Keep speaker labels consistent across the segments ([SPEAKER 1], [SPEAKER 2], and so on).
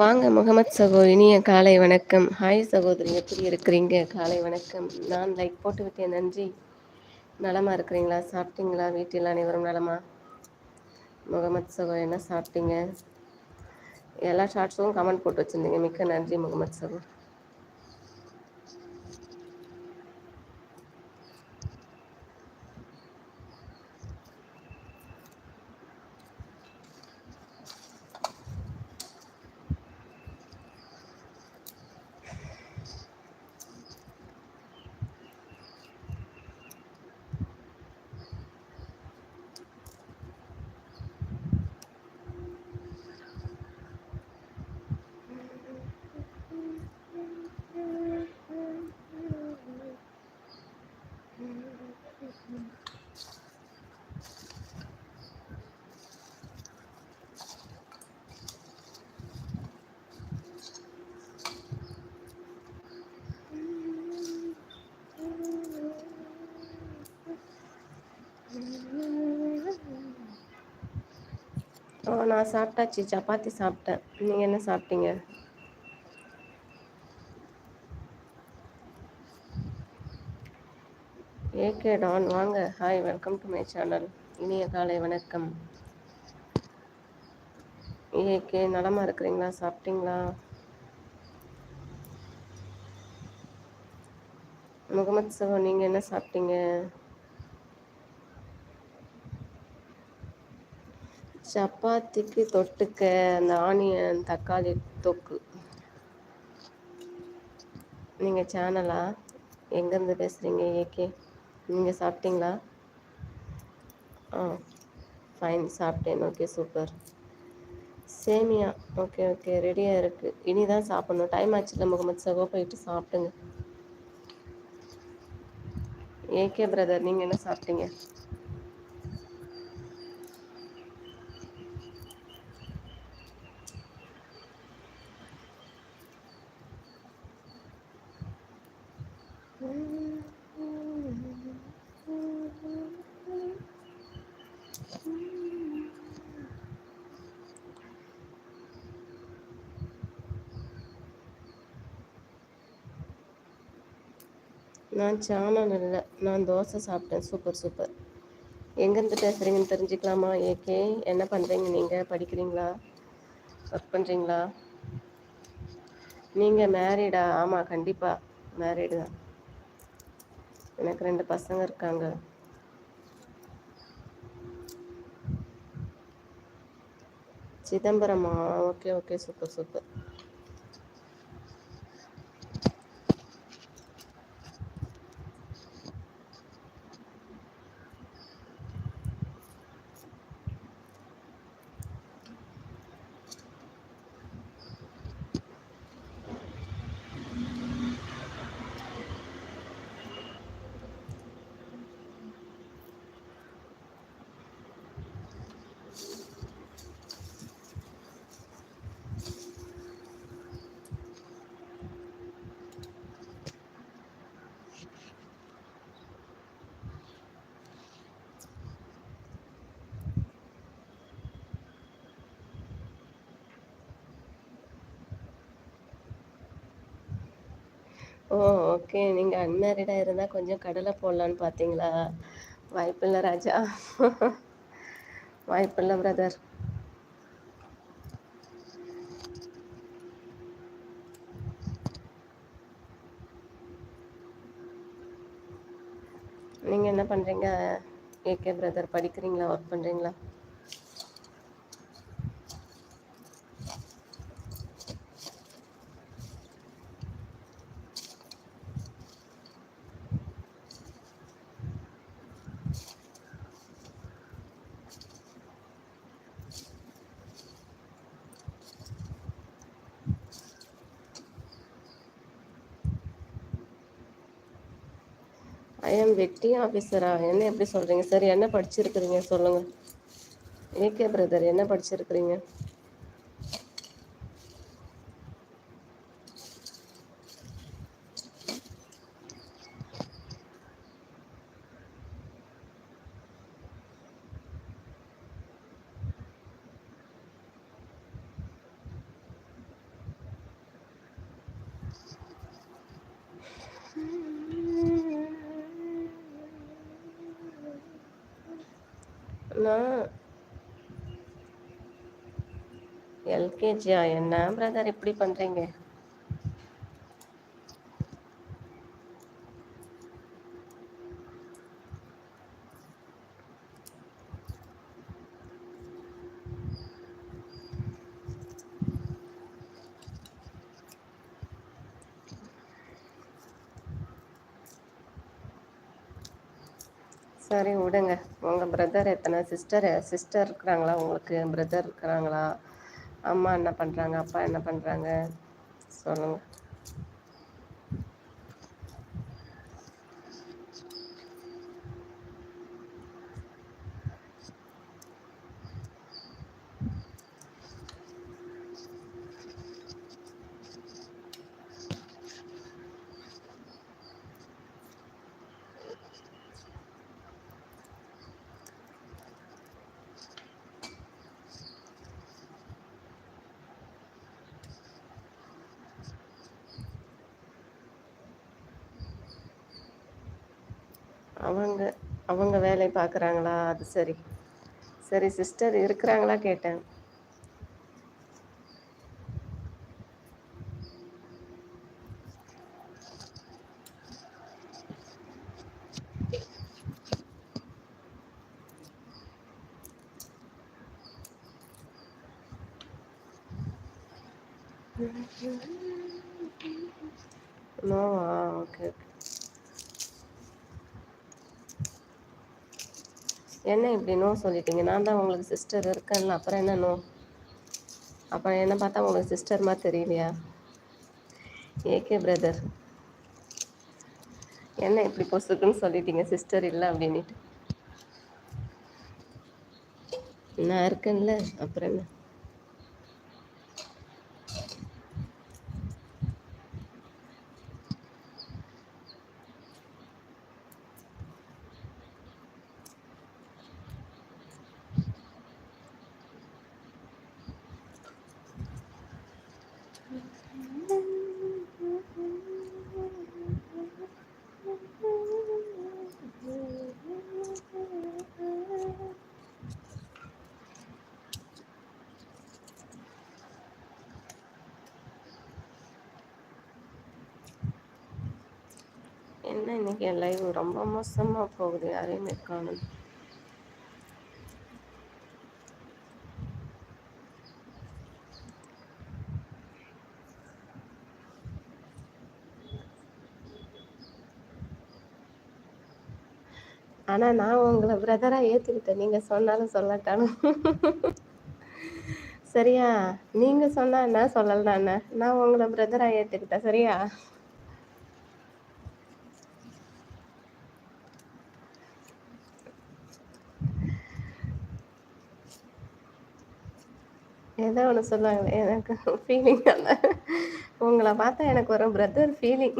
[SPEAKER 1] வாங்க முகமது சகோ இனிய காலை வணக்கம். ஹாய் சகோதரி எப்படி இருக்கிறீங்க? காலை வணக்கம். நான் லைக் போட்டு விட்டேன் நன்றி. நலமாக இருக்கிறீங்களா? சாப்பிட்டீங்களா? வீட்டில் அனைவரும் நலமா? முகமது சகோ என்ன சாப்பிட்டீங்க? எல்லா ஷார்ட்ஸும் கமெண்ட் போட்டு வச்சுருந்தீங்க. மிக்க நன்றி முகமது சகோ ஓ நான் சாப்பிட்டாச்சு. சப்பாத்தி சாப்பிட்டேன். நீங்கள் என்ன சாப்பிட்டீங்க? ஏகே டான் வாங்க. Hi welcome to my channel இனிய காலை வணக்கம். ஏகே நலமாக இருக்கிறீங்களா? சாப்பிட்டீங்களா? முகமது சகோ நீங்கள் என்ன சாப்பிட்டீங்க? சப்பாத்திக்கு தொட்டுக்க அந்த ஆனியன் தக்காளி தொக்கு. நீங்கள் சேனலா எங்கேருந்து பேசுகிறீங்க ஏகே நீங்கள் சாப்பிட்டீங்களா? ஆ ஃபைன் சாப்பிட்டேன். ஓகே சூப்பர் சேமியா. ஓகே ஓகே ரெடியாக இருக்குது இனி தான் சாப்பிட்ணும். டைம் ஆச்சுல முகமது சகோ போயிட்டு சாப்பிட்டுங்க ஏகே பிரதர் நீங்கள் என்ன சாப்பிட்டீங்க? நான் சேனல் இல்லை. நான் தோசை சாப்பிட்டேன். சூப்பர் சூப்பர் எங்கேருந்து பேசுகிறீங்கன்னு தெரிஞ்சுக்கலாமா? ஏகே என்ன பண்ணுறீங்க நீங்கள் படிக்கிறீங்களா? ஒர்க் பண்ணுறீங்களா நீங்கள் மேரீடா ஆமாம் கண்டிப்பாக மேரீடு தான். எனக்கு ரெண்டு பசங்க இருக்காங்க. சிதம்பரமா? Okay okay super super oh okay நீங்கள் அன்மேரிடாக இருந்தால் கொஞ்சம் கடலை போடலான்னு பார்த்தீங்களா வாய்ப்பில்லை ராஜா. வாய்ப்பில்லை பிரதர் நீங்கள் என்ன பண்ணுறீங்க ஏகே பிரதர் படிக்கிறீங்களா? ஒர்க் பண்ணுறீங்களா ஐஎம் ஆஃபீஸரா என்ன எப்படி சொல்கிறீங்க சரி என்ன படிச்சிருக்கிறீங்க? சொல்லுங்கள் ஏகே பிரதர் என்ன படிச்சிருக்கிறீங்க? நான் எல்கேஜியா? என்ன பிரதர் இப்படி பண்றீங்க? சரி விடுங்க. உங்கள் பிரதர் எத்தனை சிஸ்டர் சிஸ்டர் இருக்கிறாங்களா? உங்களுக்கு பிரதர் இருக்கிறாங்களா? அம்மா என்ன பண்ணுறாங்க அப்பா என்ன பண்ணுறாங்க சொல்லுங்கள் அவங்க அவங்க வேலை பார்க்குறாங்களா? அது சரி. சரி சிஸ்டர் இருக்கிறாங்களா? கேட்டேன் நோவா ஓகே ஓகே என்ன இப்படி நோ சொல்லிட்டீங்க. நான் தான் உங்களுக்கு சிஸ்டர் இருக்கேன்ல அப்புறம் என்ன நோ அப்புறம் என்ன பார்த்தா உங்களுக்கு சிஸ்டர் மாதிரி தெரியலையா? ஏகே பிரதர் என்ன இப்படி பொசுக்குன்னு சொல்லிட்டீங்க சிஸ்டர் இல்லை அப்படின்ட்டு நான் இருக்கேன்ல அப்புறம் என்ன? என்ன இன்னைக்கு என் லைவ் ரொம்ப மோசமாக போகுது யாரையுமே காணும். ஆனால் நான் உங்களை பிரதராக ஏற்றுக்கிட்டேன் நீங்கள் சொன்னாலும் சொல்லட்டாலும். சரியா? நீங்கள் சொன்னா என்ன? சொல்லலாம் நான் உங்களை பிரதராக ஏற்றுக்கிட்டேன் சரியா? ஏதோ ஒன்று சொல்லுவாங்களே எனக்கு ஃபீலிங் அல்ல உங்களை பார்த்தா எனக்கு ஒரு பிரதர் ஃபீலிங்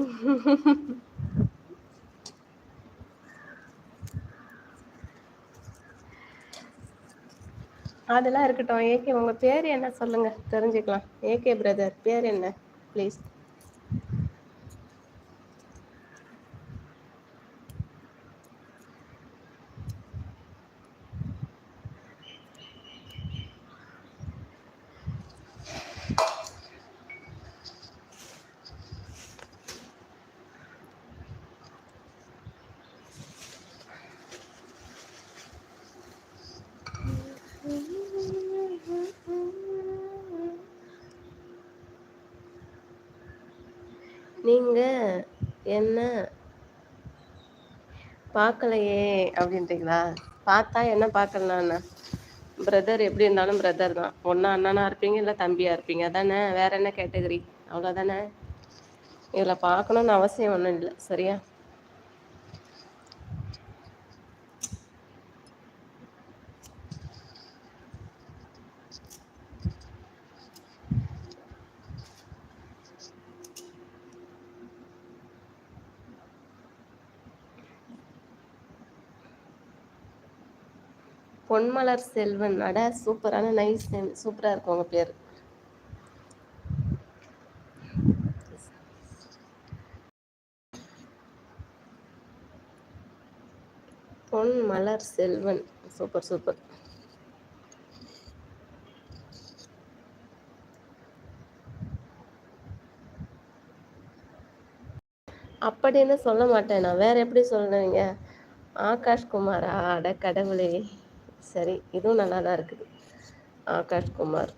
[SPEAKER 1] அதெல்லாம் இருக்கட்டும். ஏகே உங்கள் பேர் என்ன சொல்லுங்கள் தெரிஞ்சுக்கலாம். ஏகே பிரதர் பேர் என்ன? ப்ளீஸ் நீங்கள் என்ன? பார்க்கலையே அப்படின்றீங்களா? பார்த்தா என்ன பார்க்கலண்ணா பிரதர் எப்படி இருந்தாலும் பிரதர் தான். ஒன்றா அண்ணனா இருப்பீங்க இல்லை தம்பியாக இருப்பீங்க. தானே வேற என்ன கேட்டகரி அவ்வளோதானே இதில் பார்க்கணுன்னு அவசியம் ஒன்றும் இல்லை சரியா? பொன்மலர் செல்வன் அட சூப்பரான நைஸ் நேம் சூப்பராக இருக்கும் உங்கள் பேர். பொன் மலர் செல்வன். Super super. அப்படின்னு சொல்ல மாட்டேன் நான். வேற எப்படி சொல்றீங்க? ஆகாஷ்குமாரா? அட கடவுளே. சரி இதுவும் நல்லா தான் இருக்குது ஆகாஷ்குமார்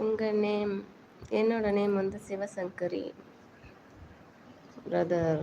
[SPEAKER 1] உங்கள் நேம் என்னோட நேம் வந்து சிவசங்கரி. பிரதர்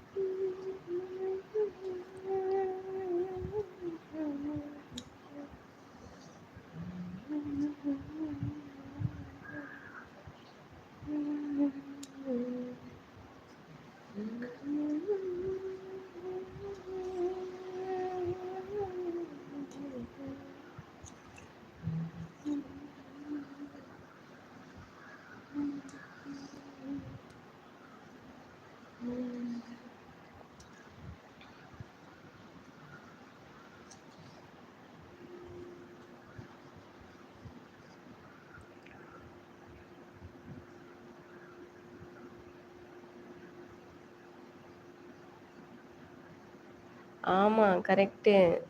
[SPEAKER 1] ஆமாம் கரெக்ட்டு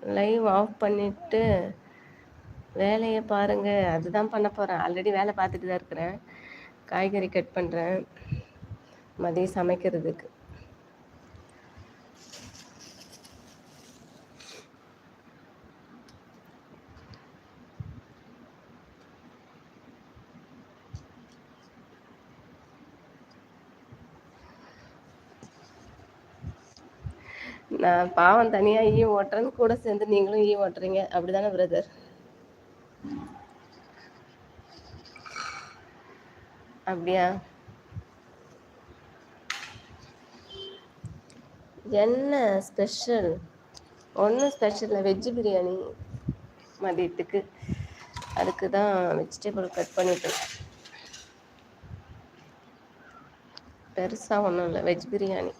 [SPEAKER 1] லைவ் ஆஃப் பண்ணிவிட்டு வேலையை பாருங்கள் அதுதான் பண்ண போகிறேன் ஆல்ரெடி வேலை பார்த்துட்டு தான் இருக்கிறேன். காய்கறி கட் பண்ணுறேன் மதியம் சமைக்கிறதுக்கு. நான் பாவம் தனியா ஈ ஓட்டுறேன்னு கூட சேர்ந்து நீங்களும் ஈ ஓட்டுறீங்க. அப்டிதானே பிரதர் அப்படியா? என்ன ஸ்பெஷல் ஒன்றும் ஸ்பெஷல் இல்லை. வெஜ் பிரியாணி மதியத்துக்கு. அதுக்கு தான் வெஜிடபிள் கட் பண்ணிட்டு பெருசாக ஒன்றும் இல்லை. வெஜ் பிரியாணி.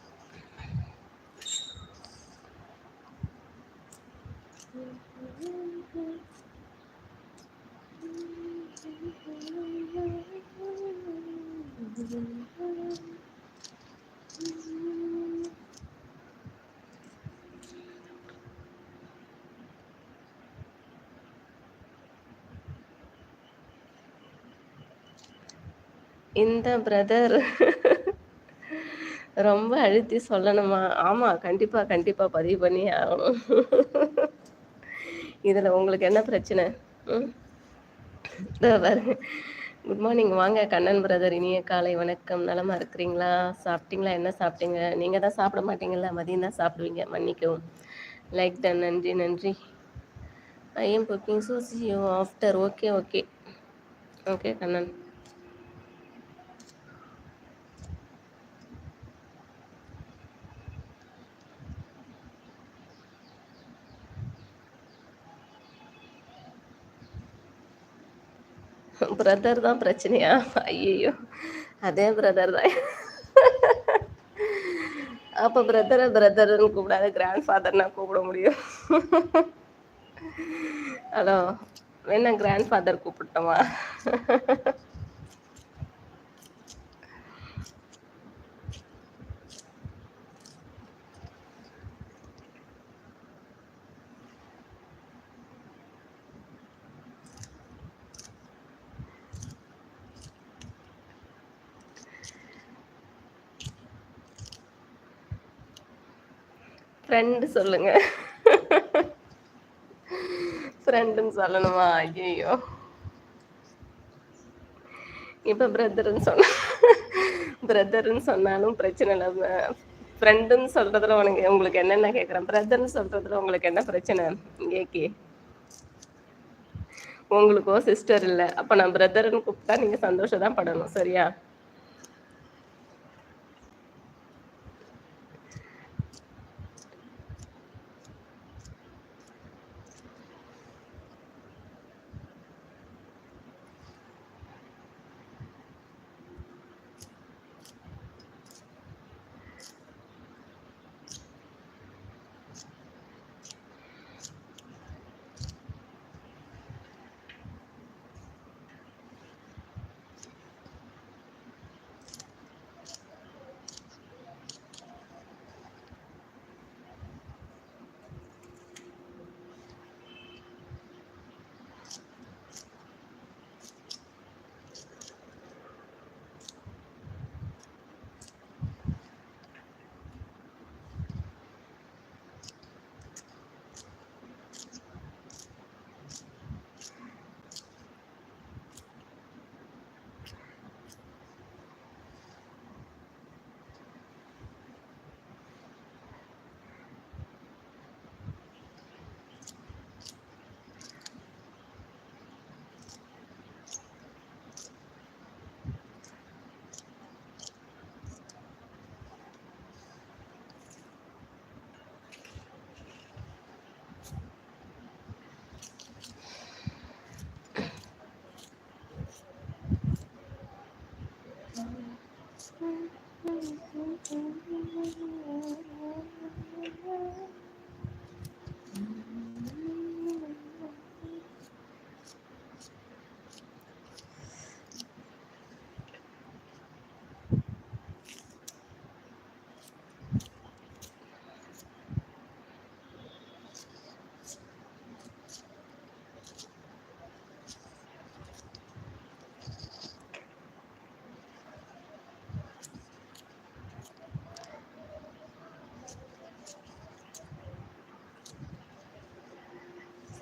[SPEAKER 1] பிரதர் ரொம்ப அழுத்தி சொல்லணுமா? ஆமா கண்டிப்பா கண்டிப்பா பதிவு பண்ணி ஆகணும். இதுல உங்களுக்கு என்ன பிரச்சனை? குட் மார்னிங் வாங்க கண்ணன் பிரதர் இனிய காலை வணக்கம். நலமா இருக்கிறீங்களா? சாப்பிட்டீங்களா? என்ன சாப்பிட்டீங்க? நீங்க தான் சாப்பிட மாட்டீங்கல்ல? மதியம் தான் சாப்பிடுவீங்க. மன்னிக்கவும். லைக் டன் நன்றி நன்றி. I am cooking so you after okay okay okay Kannan. Brother தான் பிரச்சனையா? ஐயையோ. அதே பிரதர் தான். அப்போ பிரதரை பிரதர்னு கூப்பிடாத கிராண்ட் ஃபாதர்னா கூப்பிட முடியும். ஹலோ வேணா கிராண்ட் ஃபாதர் கூப்பிட்டோமா? ஃப்ரெண்டு சொல்லுங்க. ஃப்ரெண்டுன்னு சொல்லணுமா? ஐயோ இப்போ பிரதர்ன்னு சொன்ன பிரதர்ன்னு சொன்னாலும் பிரச்சனை இல்லை. ஃப்ரெண்டுன்னு சொல்றதுல உனக்கு உங்களுக்கு என்னென்ன கேட்குறேன் பிரதர்ன்னு சொல்றதுல உங்களுக்கு என்ன பிரச்சனை? ஏகே உங்களுக்கோ சிஸ்டர் இல்லை. அப்போ நான் பிரதர்ன்னு கூப்பிட்டா நீங்கள் சந்தோஷம் தான் படணும் சரியா? 嗯嗯嗯嗯嗯嗯嗯嗯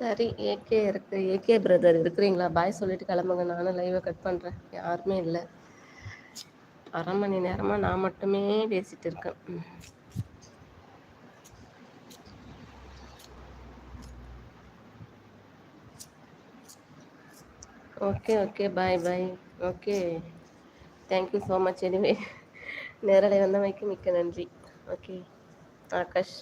[SPEAKER 1] சரி ஏகே இருக்கு. ஏகே பிரதர் இருக்கிறீங்களா? பாய் சொல்லிட்டு கிளம்புங்க. நானும் லைவை கட் பண்ணுறேன் யாருமே இல்லை. அரை மணி நேரமாக நான் மட்டுமே பேசிட்டு இருக்கேன். Okay okay bye bye okay thank you so much anyway நேரலை வந்தமைக்கு மிக்க நன்றி. ஓகே ஆகாஷ்.